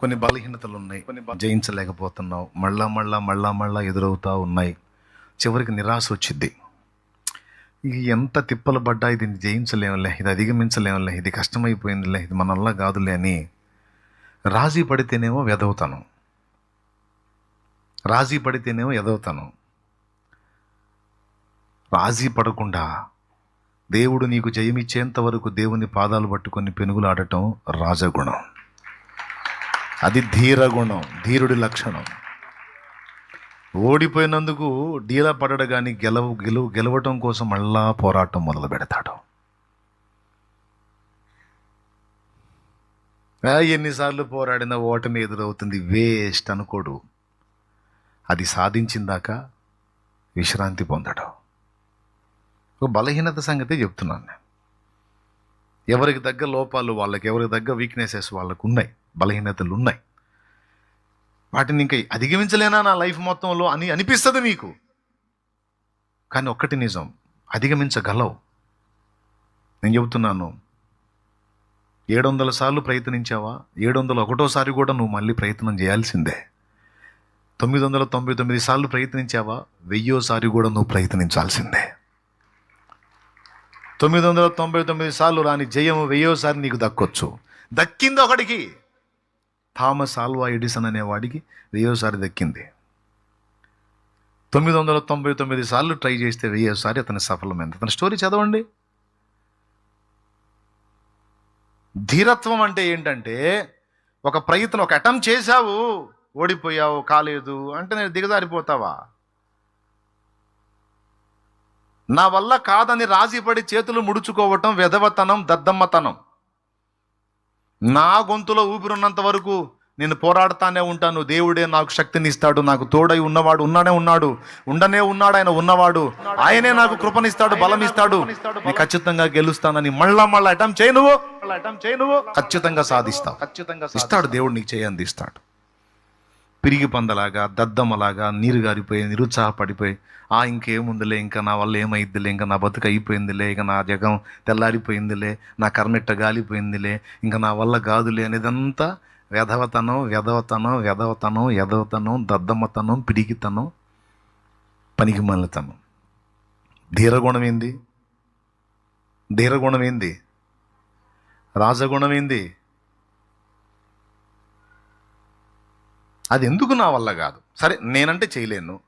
కొన్ని బలహీనతలు ఉన్నాయి కొన్ని జయించలేకపోతున్నావు. మళ్ళా మళ్ళా మళ్ళా మళ్ళా ఎదురవుతా ఉన్నాయి. చివరికి నిరాశ వచ్చింది ఇది ఎంత తిప్పలు పడ్డా ఇది జయించలేములే ఇది అధిగమించలేములే ఇది కష్టమైపోయిందిలే ఇది మన వల్ల కాదులే అని రాజీ పడితేనేమో వెదవుతాను రాజీ పడితేనేమో ఎదవుతాను రాజీ పడకుండా దేవుడు నీకు జయమిచ్చేంత వరకు దేవుని పాదాలు పట్టుకొని పెనుగులాడటం రాజగుణం. అది ధీరగుణం ధీరుడి లక్షణం. ఓడిపోయినందుకు డీలా పడడు కానీ గెలవ గెలువ గెలవటం కోసం మళ్ళా పోరాటం మొదలు పెడతాడు. ఎన్నిసార్లు పోరాడినా ఓటమి ఎదురవుతుంది వేస్ట్ అనుకోడు. అది సాధించిందాక విశ్రాంతి పొందడం. ఒక బలహీనత సంగతి చెప్తున్నాను నేను. ఎవరికి తగ్గ లోపాలు వాళ్ళకి ఎవరికి తగ్గ వీక్నెసెస్ వాళ్ళకు ఉన్నాయి బలహీనతలు ఉన్నాయి వాటిని ఇంకా అధిగమించలేనా నా లైఫ్ మొత్తంలో అని అనిపిస్తుంది మీకు? కానీ ఒక్కటి నిజం అధిగమించగలవు. నేను చెబుతున్నాను ఏడు వందల సార్లు ప్రయత్నించావా? ఏడు వందల ఒకటోసారి కూడా నువ్వు మళ్ళీ ప్రయత్నం చేయాల్సిందే. తొమ్మిది వందల తొంభై తొమ్మిది సార్లు ప్రయత్నించావా? వెయ్యోసారి కూడా నువ్వు ప్రయత్నించాల్సిందే. తొమ్మిది వందల తొంభై తొమ్మిది సార్లు రాని జయం వెయ్యోసారి నీకు దక్కొచ్చు. దక్కింది ఒకడికి థామస్ ఆల్వా ఎడిసన్ అనేవాడికి వెయ్యోసారి దక్కింది. తొమ్మిది వందల తొంభై తొమ్మిది సార్లు ట్రై చేస్తే వెయ్యోసారి అతని సఫలమైంది అతని స్టోరీ చదవండి. ధీరత్వం అంటే ఏంటంటే ఒక ప్రయత్నం ఒక అటెంప్ట్ చేశావు ఓడిపోయావు కాలేదు అంటే నేను దిగజారిపోతావా? నా వల్ల కాదని రాజీపడి చేతులు ముడుచుకోవటం వెధవతనం దద్దమ్మతనం. నా గొంతులో ఊపిరున్నంత వరకు నేను పోరాడుతానే ఉంటాను. దేవుడే నాకు శక్తిని ఇస్తాడు నాకు తోడై ఉన్నవాడు ఉన్నానే ఉన్నాడు. ఉండనే ఉన్నాడు ఆయన ఉన్నవాడు. ఆయనే నాకు కృపనిస్తాడు బలం ఇస్తాడు నేను ఖచ్చితంగా గెలుస్తానని మళ్ళా మళ్ళా అటెంప్ట్ చేయి నువ్వు అటెంప్ట్ చేయి నువ్వు ఖచ్చితంగా సాధిస్తావు. ఖచ్చితంగా ఇస్తాడు దేవుడు నీకు చేయంది ఇస్తాడు. పిరిగి పందలాగా దద్దమ్మలాగా నీరు గారిపోయి నిరుత్సాహపడిపోయి ఆ ఇంకేముందిలే ఇంకా నా వల్ల ఏమైద్దిలే ఇంకా నా బతుకు అయిపోయిందిలే ఇక నా జగం తెల్లారిపోయిందిలే నా కర్మెట్ట గాలిపోయిందిలే ఇంకా నా వల్ల కాదులే అనేదంతా వెధవతనం వెధవతనం వెధవతనం ఎదవతనం దద్దమ్మతనం పిడికితనం పనికి మళ్ళతనం ధీరగుణం ఏంది ధీరగుణం ఏంది రాజగుణం ఏంది అది ఎందుకు నా వల్ల కాదు? సరే నేనంటే చేయలేను.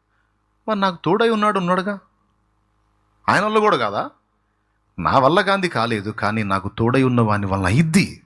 మరి నాకు తోడై ఉన్నాడు ఉన్నాడుగా? ఆయన వల్ల కూడా కాదా? నా వల్ల గాంధీ కాలేదు కానీ నాకు తోడై ఉన్న వాని వల్ల అయిద్ది.